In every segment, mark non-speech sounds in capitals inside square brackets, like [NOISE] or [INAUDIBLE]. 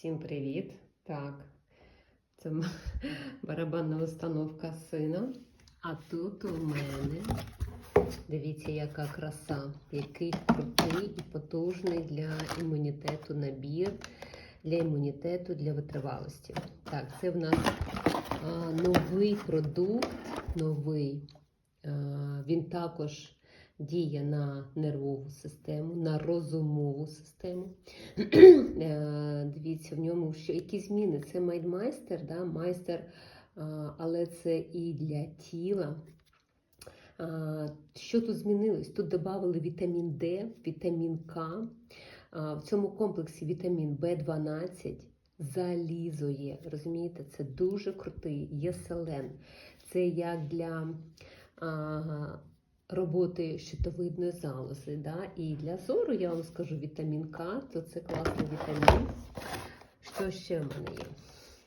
Всім привіт! Так, це [LAUGHS] барабанна установка сина. А тут у мене, дивіться, яка краса, який крутий і потужний для імунітету набір, для імунітету, для витривалості. Так, це в нас а, новий продукт, новий. А, він також діє на нервову систему, на розумову систему. [CLEARS THROAT] Е, Дивіться, в ньому ще які зміни. Це майстер, да? майстер, але це і для тіла. Що тут змінилось? Тут додали вітамін Д, вітамін К. В цьому комплексі вітамін В12, залізо є. Розумієте, це дуже крутий, є. Це як для роботи щитовидної залози. Да? І для зору я вам скажу вітамін К, то це класний вітамін. Що ще в мене є?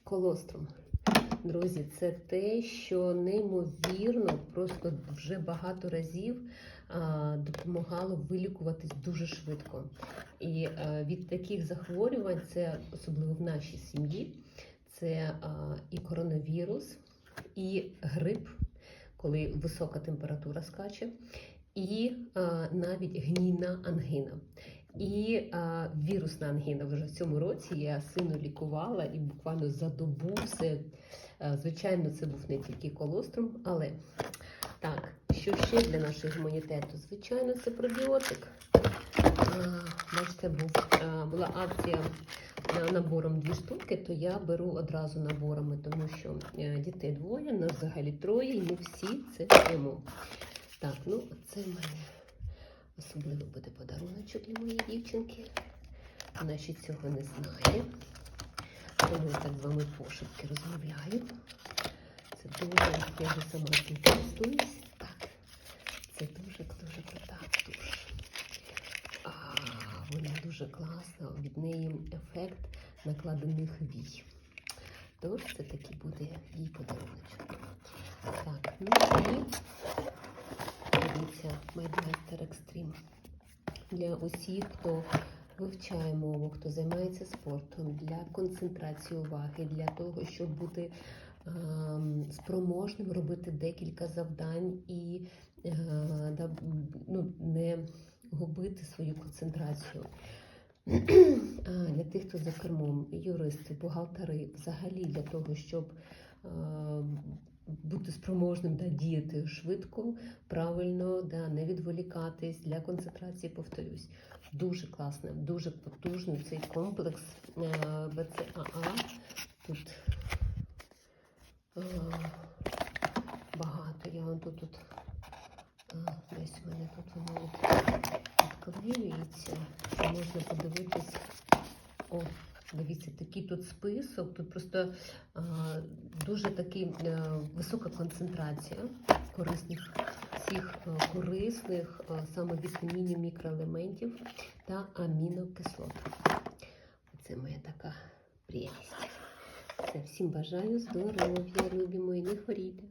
Колострум. Друзі, це те, що неймовірно, просто вже багато разів а, допомагало вилікуватись дуже швидко. І а, від таких захворювань, це особливо в нашій сім'ї, це а, і коронавірус, і грип, коли висока температура скаче, і а, навіть гнійна ангіна. І а, вірусна ангіна вже в цьому році я сину лікувала і буквально за добу все. а, Звичайно, це був не тільки колострум, але так, що ще для нашого імунітету? Звичайно, це пробіотик. Бачите, була акція набором дві штуки, то я беру одразу наборами, тому що е, дітей двоє, нас взагалі троє, і ми всі це п'ємо. Так, ну це в мене особливо буде подаруночок для моєї дівчинки. Вона ще цього не знає. Тому я так з вами пошепки розмовляю. Це дуже, я вже сама цим. Так, це дуже дуже крута туш. А, вона дуже класна, від неї ефект накладених вій. Тож це таки буде їй подарунок. Так, ну і дивіться, Майдмайстер Екстрім. Для усіх, хто вивчає мову, хто займається спортом, для концентрації уваги, для того, щоб бути ем, спроможним робити декілька завдань і е, ну, не губити свою концентрацію. А, Для тих, хто за кермом, юристи, бухгалтери, взагалі для того, щоб е, бути спроможним да, діяти швидко, правильно, да, не відволікатись для концентрації, повторюсь. Дуже класний, дуже потужний цей комплекс е, БЦАА. Тут е, багато. Я вам тут, тут е, десь у мене тут воно що Можна подивитись. О, дивіться, такий тут список. Тут просто е, дуже такий е, висока концентрація корисних всіх е, корисних е, саме вітамінів, мікроелементів та амінокислот. Це моя така прелість. Все, всім бажаю здоров'я, любі мої, не хворійте.